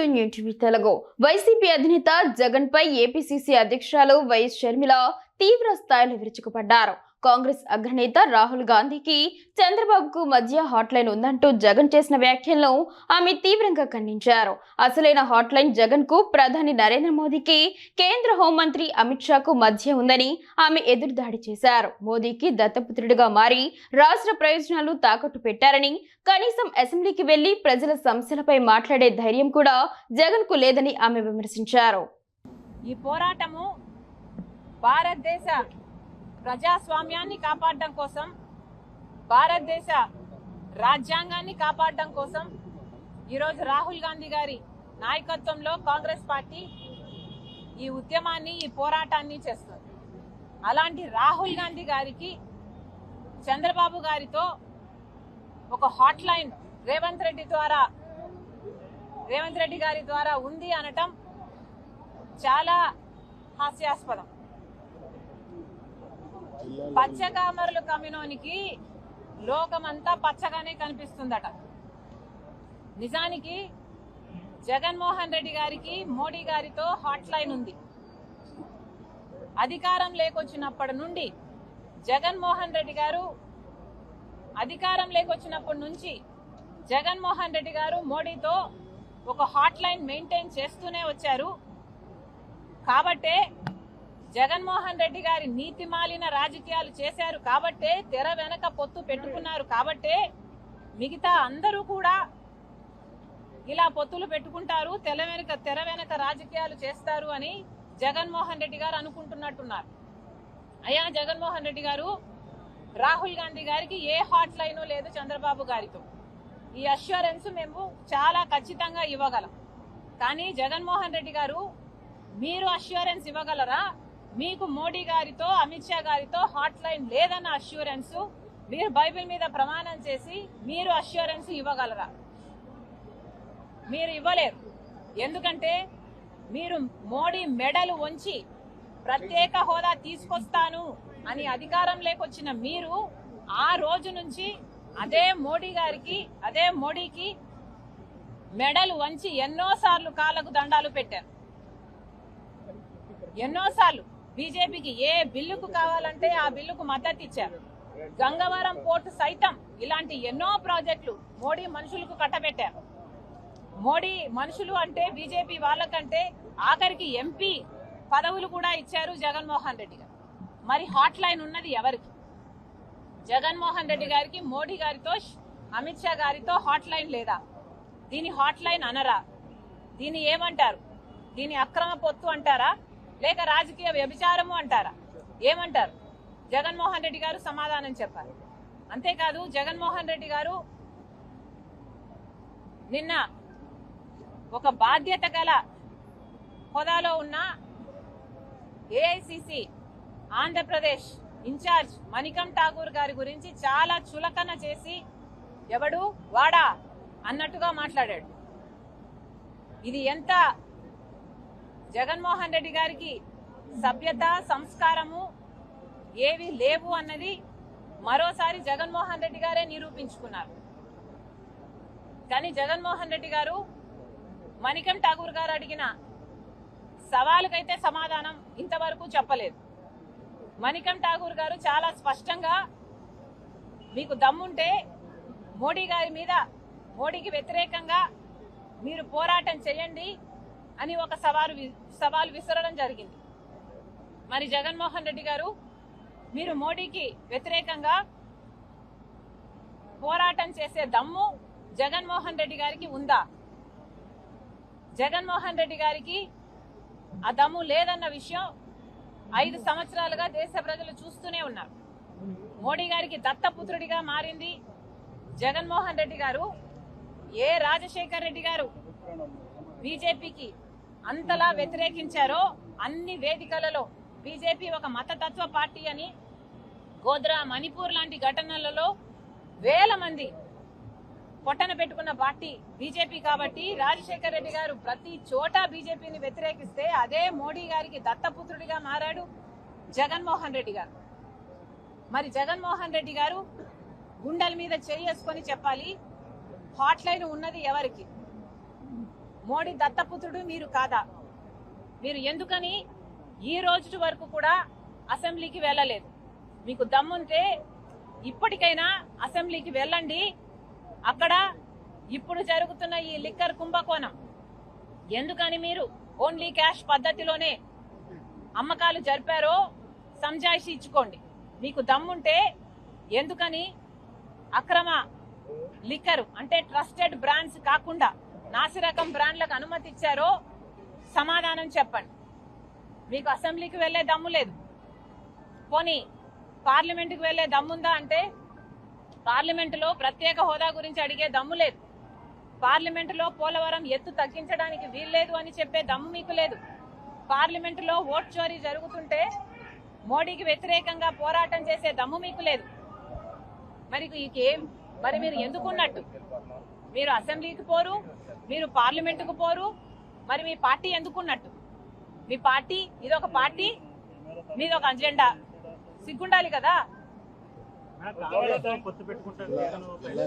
To TV Telugu. YCP అధినేత జగన్ పై APCC అధ్యక్షురాలు వైఎస్ షర్మిల తీవ్ర స్థాయిలో విరుచుకుపడ్డారు. కాంగ్రెస్ అగ్రనేత రాహుల్ గాంధీకి చంద్రబాబుకు మధ్య హాట్లైన్ ఉందంటూ జగన్ చేసిన వ్యాఖ్యలను ఆమె తీవ్రంగా ఖండించారు. అసలైన హాట్లైన్ జగన్కు ప్రధాని నరేంద్ర మోదీకి కేంద్ర హోంమంత్రి అమిత్ షాకు మధ్య ఉందని ఆమె ఎదురుదాడి చేశారు. మోదీకి దత్తపుత్రుడిగా మారి రాష్ట్ర ప్రయోజనాలు తాకట్టు పెట్టారని కనీసం అసెంబ్లీకి వెళ్ళి ప్రజల సమస్యలపై మాట్లాడే ధైర్యం కూడా జగన్కు లేదని ఆమె విమర్శించారు. ఈ పోరాటము భారతదేశ ప్రజాస్వామ్యాన్ని కాపాడడం కోసం భారతదేశ రాజ్యాంగాన్ని కాపాడడం కోసం ఈరోజు రాహుల్ గాంధీ గారి నాయకత్వంలో కాంగ్రెస్ పార్టీ ఈ ఉద్యమాన్ని ఈ పోరాటాన్ని చేస్తుంది. అలాంటి రాహుల్ గాంధీ గారికి చంద్రబాబు గారితో ఒక హాట్ లైన్ రేవంత్ రెడ్డి ద్వారా రేవంత్ రెడ్డి గారి ద్వారా ఉంది అనటం చాలా హాస్యాస్పదం. పచ్చకామరులు కమ్మినోనికి లోకమంతా పచ్చగానే కనిపిస్తుందట. నిజానికి జగన్మోహన్ రెడ్డి గారికి మోడీ గారితో హాట్ లైన్ ఉంది. అధికారం లేకొచ్చినప్పటి నుండి జగన్మోహన్ రెడ్డి గారు అధికారం లేకొచ్చినప్పటి నుంచి జగన్మోహన్ రెడ్డి గారు మోడీతో ఒక హాట్ లైన్ మెయింటైన్ చేస్తూనే వచ్చారు. కాబట్టే జగన్మోహన్ రెడ్డి గారి నీతి మాలిన రాజకీయాలు చేశారు కాబట్టే తెర వెనక పొత్తు పెట్టుకున్నారు కాబట్టే మిగతా అందరూ కూడా ఇలా పొత్తులు పెట్టుకుంటారు తెర వెనక తెర వెనక రాజకీయాలు చేస్తారు అని జగన్మోహన్ రెడ్డి గారు అనుకుంటున్నట్టున్నారు. అయ్యా జగన్మోహన్ రెడ్డి గారు రాహుల్ గాంధీ గారికి ఏ హాట్ లైను లేదు చంద్రబాబు గారితో. ఈ అష్యూరెన్స్ మేము చాలా ఖచ్చితంగా ఇవ్వగలం. కానీ జగన్మోహన్ రెడ్డి గారు మీరు అష్యూరెన్స్ ఇవ్వగలరా? మీకు మోడీ గారితో అమిత్ షా గారితో హాట్ లైన్ లేదన్న అష్యూరెన్స్ మీరు బైబిల్ మీద ప్రమాణం చేసి మీరు అష్యూరెన్స్ ఇవ్వగలరా? మీరు ఇవ్వలేరు. ఎందుకంటే మీరు మోడీ మెడలు వంచి ప్రత్యేక హోదా తీసుకొస్తాను అని అధికారం లేకొచ్చిన మీరు ఆ రోజు నుంచి అదే మోడీ గారికి అదే మోడీకి మెడలు వంచి ఎన్నోసార్లు కాళ్ళకు దండాలు పెట్టారు. ఎన్నోసార్లు. బీజేపీకి ఏ బిల్లుకు కావాలంటే ఆ బిల్లుకు మద్దతు ఇచ్చారు. గంగవరం పోర్టు సైతం ఇలాంటి ఎన్నో ప్రాజెక్టులు మోడీ మనుషులకు కట్టబెట్టారు. మోడీ మనుషులు అంటే బీజేపీ వాళ్ళకంటే ఆఖరికి ఎంపీ పదవులు కూడా ఇచ్చారు జగన్మోహన్ రెడ్డి గారు. మరి హాట్ లైన్ ఉన్నది ఎవరికి? జగన్మోహన్ రెడ్డి గారికి మోడీ గారితో అమిత్ షా గారితో హాట్ లైన్ లేదా? దీని హాట్ లైన్ అనరా? దీన్ని ఏమంటారు? దీని అక్రమ పొత్తు అంటారా? లేక రాజకీయ వ్యభిచారము అంటారా? ఏమంటారు? జగన్మోహన్ రెడ్డి గారు సమాధానం చెప్పారు అంతేకాదు జగన్మోహన్ రెడ్డి గారు నిన్న ఒక బాధ్యత గల హోదాలో ఉన్న ఏఐసిసి ఆంధ్రప్రదేశ్ ఇన్ఛార్జ్ మణికం ఠాగూర్ గారి గురించి చాలా చులకన చేసి ఎవడు? వాడా? అన్నట్టుగా మాట్లాడాడు. ఇది ఎంత జగన్మోహన్ రెడ్డి గారికి సభ్యత సంస్కారము ఏవి లేవు అన్నది మరోసారి జగన్మోహన్ రెడ్డి గారే నిరూపించుకున్నారు. కానీ జగన్మోహన్ రెడ్డి గారు మణికం ఠాగూర్ గారు అడిగిన సవాలుకైతే సమాధానం ఇంతవరకు చెప్పలేదు. మణికం ఠాగూర్ గారు చాలా స్పష్టంగా మీకు దమ్ముంటే మోడీ గారి మీద మోడీకి వ్యతిరేకంగా మీరు పోరాటం చేయండి అని ఒక సవాలు వి- సవాలు విసరడం జరిగింది. మరి జగన్మోహన్ రెడ్డి గారు మీరు మోడీకి వ్యతిరేకంగా పోరాటం చేసే దమ్ము జగన్మోహన్ రెడ్డి గారికి ఉందా? జగన్మోహన్ రెడ్డి గారికి ఆ దమ్ము లేదన్న విషయం ఐదు సంవత్సరాలుగా దేశ ప్రజలు చూస్తూనే ఉన్నారు. మోడీ గారికి దత్తపుత్రుడిగా మారింది జగన్మోహన్ రెడ్డి గారు. ఏ రాజశేఖర్ రెడ్డి గారు? బీజేపీకి అంతలా వ్యతిరేకించారో అన్ని వేదికలలో బీజేపీ ఒక మతతత్వ పార్టీ అని గోద్రా మణిపూర్ లాంటి ఘటనలలో వేల మంది పొట్టన పెట్టుకున్న పార్టీ బీజేపీ కాబట్టి రాజశేఖర్ రెడ్డి గారు ప్రతి చోట బీజేపీని వ్యతిరేకిస్తే అదే మోడీ గారికి దత్తపుత్రుడిగా మారాడు జగన్మోహన్ రెడ్డి గారు. మరి జగన్మోహన్ రెడ్డి గారు గుండెల మీద చేసుకొని చెప్పాలి హాట్ లైన్ ఉన్నది ఎవరికి? మోడీ దత్తపుత్రుడు మీరు కాదా? మీరు ఎందుకని ఈ రోజు వరకు కూడా అసెంబ్లీకి వెళ్ళలేదు? మీకు దమ్ముంటే ఇప్పటికైనా అసెంబ్లీకి వెళ్ళండి. అక్కడ ఇప్పుడు జరుగుతున్న ఈ లిక్కర్ కుంభకోణం. ఎందుకని మీరు? ఓన్లీ క్యాష్ పద్ధతిలోనే అమ్మకాలు జరిపారో సంజాయిషి ఇచ్చుకోండి. మీకు దమ్ముంటే ఎందుకని? అక్రమ లిక్కర్ అంటే ట్రస్టెడ్ బ్రాండ్స్ కాకుండా నాసిరకం బ్రాండ్లకు అనుమతి ఇచ్చారో సమాధానం చెప్పండి. మీకు అసెంబ్లీకి వెళ్ళే దమ్ము లేదు. పోనీ పార్లమెంటుకి వెళ్ళే దమ్ముందా అంటే పార్లమెంటులో ప్రత్యేక హోదా గురించి అడిగే దమ్ము లేదు. పార్లమెంటులో పోలవరం ఎత్తు తగ్గించడానికి వీల్లేదు అని చెప్పే దమ్ము మీకు లేదు. పార్లమెంటులో ఓట్ చోరీ జరుగుతుంటే మోడీకి వ్యతిరేకంగా పోరాటం చేసే దమ్ము మీకు లేదు. మరి ఇంకేం మరి మీరు ఎందుకున్నట్టు? మీరు అసెంబ్లీకి పోరు మీరు పార్లమెంటుకు పోరు మరి మీ పార్టీ ఎందుకున్నట్టు? మీ పార్టీ ఇది ఒక పార్టీ మీదొక అజెండా. సిగ్గుండాలి కదా?